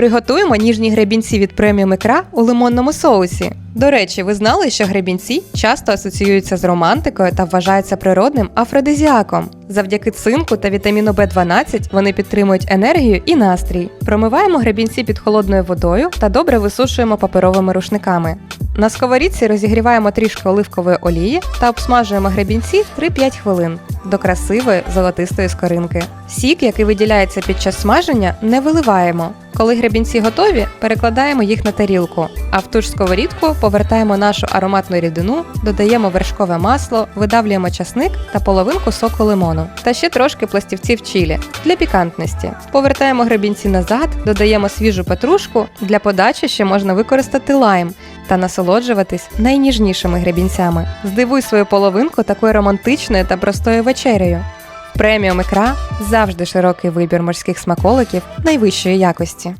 Приготуємо ніжні гребінці від преміум ікра у лимонному соусі. До речі, ви знали, що гребінці часто асоціюються з романтикою та вважаються природним афродизіаком. Завдяки цинку та вітаміну В12 вони підтримують енергію і настрій. Промиваємо гребінці під холодною водою та добре висушуємо паперовими рушниками. На сковорідці розігріваємо трішки оливкової олії та обсмажуємо гребінці 3-5 хвилин до красивої золотистої скоринки. Сік, який виділяється під час смаження, не виливаємо. Коли гребінці готові, перекладаємо їх на тарілку, а в ту ж сковорідку повертаємо нашу ароматну рідину, додаємо вершкове масло, видавлюємо часник та половинку соку лимону, та ще трошки пластівців чилі для пікантності. Повертаємо гребінці назад, додаємо свіжу петрушку. Для подачі ще можна використати лайм та насолоджуватись найніжнішими гребінцями. Здивуй свою половинку такою романтичною та простою вечерею. Преміум ікра завжди широкий вибір морських смаколиків найвищої якості.